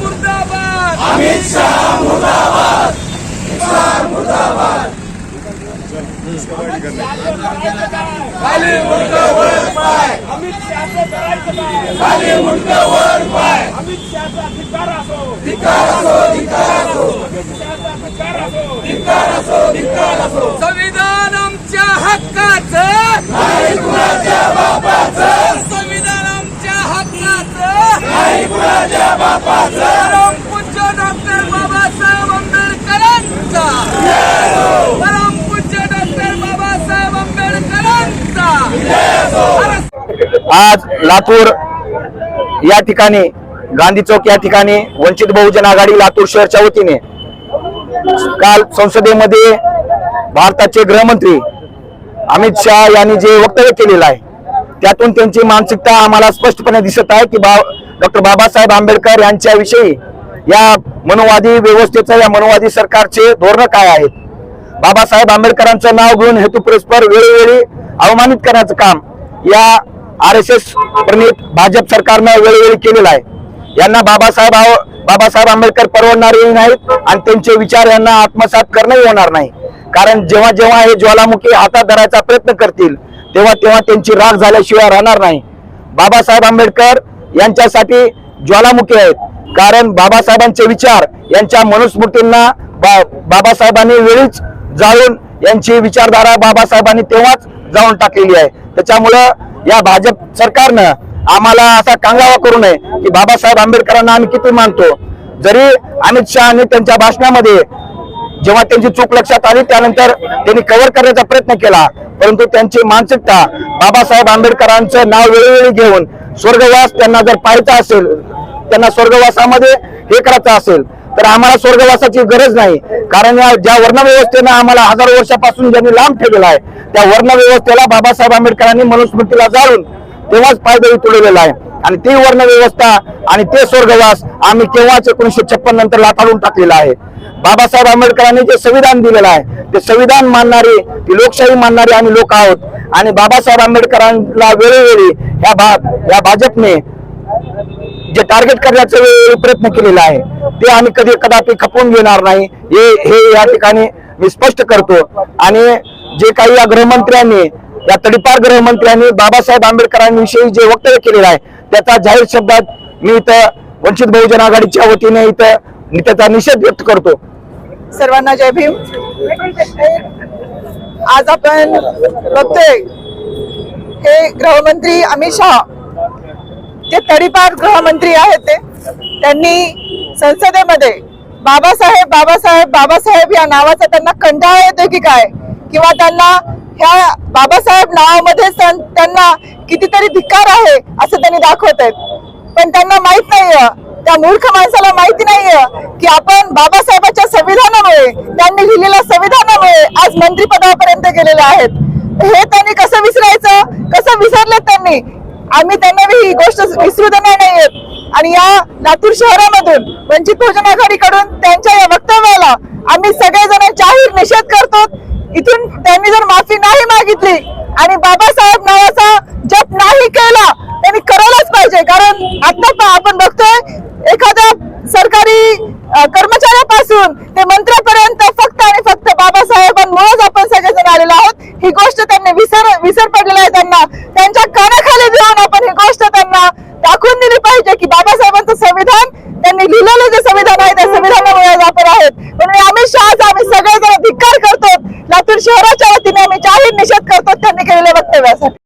मुर्दाबाद अमित शाह मुर्दाबाद मुर्दाबाद मुर्दाबाद संविधान आमच्या हक्काचं. नाही कुणाच्या बापाचं संविधान आमच्या हक्काचं. नाही कुणाच्या बापाचं. परमपूज्य डॉक्टर बाबासाहेब आंबेडकरांचा परमपूज्य डॉक्टर बाबासाहेब आंबेडकरांचा आज लातूर या ठिकाणी गांधी चौक या ठिकाणी वंचित बहुजन आघाडी लातूर शहरच्या वतीने काल संसदेमध्ये भारताचे गृहमंत्री अमित शहा यांनी जे वक्तव्य केलेलं आहे त्यातून त्यांची मानसिकता आम्हाला स्पष्टपणे दिसत आहे की बा डॉक्टर बाबासाहेब आंबेडकर यांच्याविषयी या मनोवादी व्यवस्थेचं या मनोवादी सरकारचे धोरण काय आहेत? बाबासाहेब आंबेडकरांचं नाव घेऊन हेतुपुरस्पर वेळोवेळी अवमानित करण्याचं काम या आर एस एस प्रणित भाजप सरकारनं वेळोवेळी केलेलं आहे. यांना बाबासाहेब बाबासाहेब आंबेडकर परवडणारे नाहीत आणि त्यांचे विचार यांना आत्मसात करणंही होणार नाही. कारण जेव्हा जेव्हा हे ज्वालामुखी हातात धरायचा प्रयत्न करतील तेव्हा तेव्हा त्यांची राग झाल्याशिवाय राहणार नाही. बाबासाहेब आंबेडकर यांच्यासाठी ज्वालामुखी आहेत. कारण बाबासाहेबांचे विचार यांच्या मनुस्मृतींना बा बाबासाहेबांनी वेळीच जाळून यांची विचारधारा बाबासाहेबांनी तेव्हाच जाऊन टाकलेली आहे. त्याच्यामुळं या भाजप सरकारनं आम्हाला असा कांगावा करू नये की बाबासाहेब आंबेडकरांना आम्ही किती मानतो. जरी अमित शहानी त्यांच्या भाषणामध्ये जेव्हा त्यांची चूक लक्षात आली त्यानंतर त्यांनी कव्हर करण्याचा प्रयत्न केला. परंतु त्यांची मानसिकता बाबासाहेब आंबेडकरांचं नाव वेळोवेळी घेऊन स्वर्गवास त्यांना जर पाहायचा असेल त्यांना स्वर्गवासामध्ये हे करायचं असेल तर आम्हाला स्वर्गवासाची गरज नाही. कारण या ज्या वर्णव्यवस्थेनं आम्हाला हजारो वर्षापासून ज्यांनी लांब ठेवलेला आहे त्या वर्णव्यवस्थेला बाबासाहेब आंबेडकरांनी मनुस्मृतीला जाळून तेव्हाच फायदा उतरवलेला आहे. आणि ती वर्णव्यवस्था आणि ते स्वर्गवास आम्ही केव्हाच एकोणीशे छप्पन नंतर लाथाडून टाकलेला आहे. बाबासाहेब आंबेडकरांनी जे संविधान दिलेलं आहे ते संविधान मानणारे ती लोकशाही मानणारे आम्ही लोक आहोत. आणि बाबासाहेब आंबेडकरांना वेळोवेळी ह्या भा या भाजपने जे टार्गेट करण्याचा वेळोवेळी प्रयत्न केलेला आहे. ते आम्ही कधी कदापि खपवून घेणार नाही. हे हे या ठिकाणी मी स्पष्ट करतो. आणि जे काही या गृहमंत्र्यांनी या तडीपार गृहमंत्र्यांनी बाबासाहेब आंबेडकरांविषयी जे वक्तव्य केलेलं आहे त्याचा जाहीर शब्दात मी इथं वंचित बहुजन आघाडीच्या वतीने इथं मी त्याचा निषेध व्यक्त करतो. सर्वांना जय भीम. आज आपण बघतोय हे गृहमंत्री अमित शहा जे तडीपार गृहमंत्री आहेत ते त्यांनी संसदेमध्ये बाबासाहेब बाबासाहेब बाबासाहेब या नावाचा त्यांना कंटाळा येतो की काय? किंवा त्यांना ह्या बाबासाहेब नावामध्ये त्यांना कितीतरी धिक्कार आहे असं त्यांनी दाखवत आहेत. पण त्यांना माहीत नाहीये. त्या मूर्ख माणसाला माहिती नाहीये की आपण बाबासाहेबांच्या संविधानामुळे त्यांनी लिहिलेल्या संविधानामुळे आज मंत्रीपदापर्यंत गेलेले आहेत. हे त्यांनी कसं विसरायचं? कसं विसरलं त्यांनी? आम्ही त्यांना ही गोष्ट विसरू देणार नाहीयेत आणि या लातूर शहरामधून वंचित बहुजन आघाडीकडून त्यांच्या या वक्तव्याला आम्ही सगळेजण जाहीर निषेध करतो. इथून त्यांनी जर माफी नाही मागितली आणि बाबासाहेब नावाचा जप नाही केला त्यांनी करायलाच पाहिजे. कारण आता आपण बघतोय एखाद्या सरकारी कर्मचाऱ्यापासून ते मंत्र्यापर्यंत फक्त आणि फक्त बाबासाहेबांमुळेच आपण सगळेजण आलेलो आहोत. ही गोष्ट त्यांनी विसर विसर पडलेला आहे त्यांना. त्यांच्या कानाखाली देऊन पाहिजे की बाबासाहेबांचं संविधान त्यांनी लिहिलेलं जे संविधान आहे त्या संविधानामुळे आपण आहेत. म्हणून आम्ही शहाच आम्ही सगळेच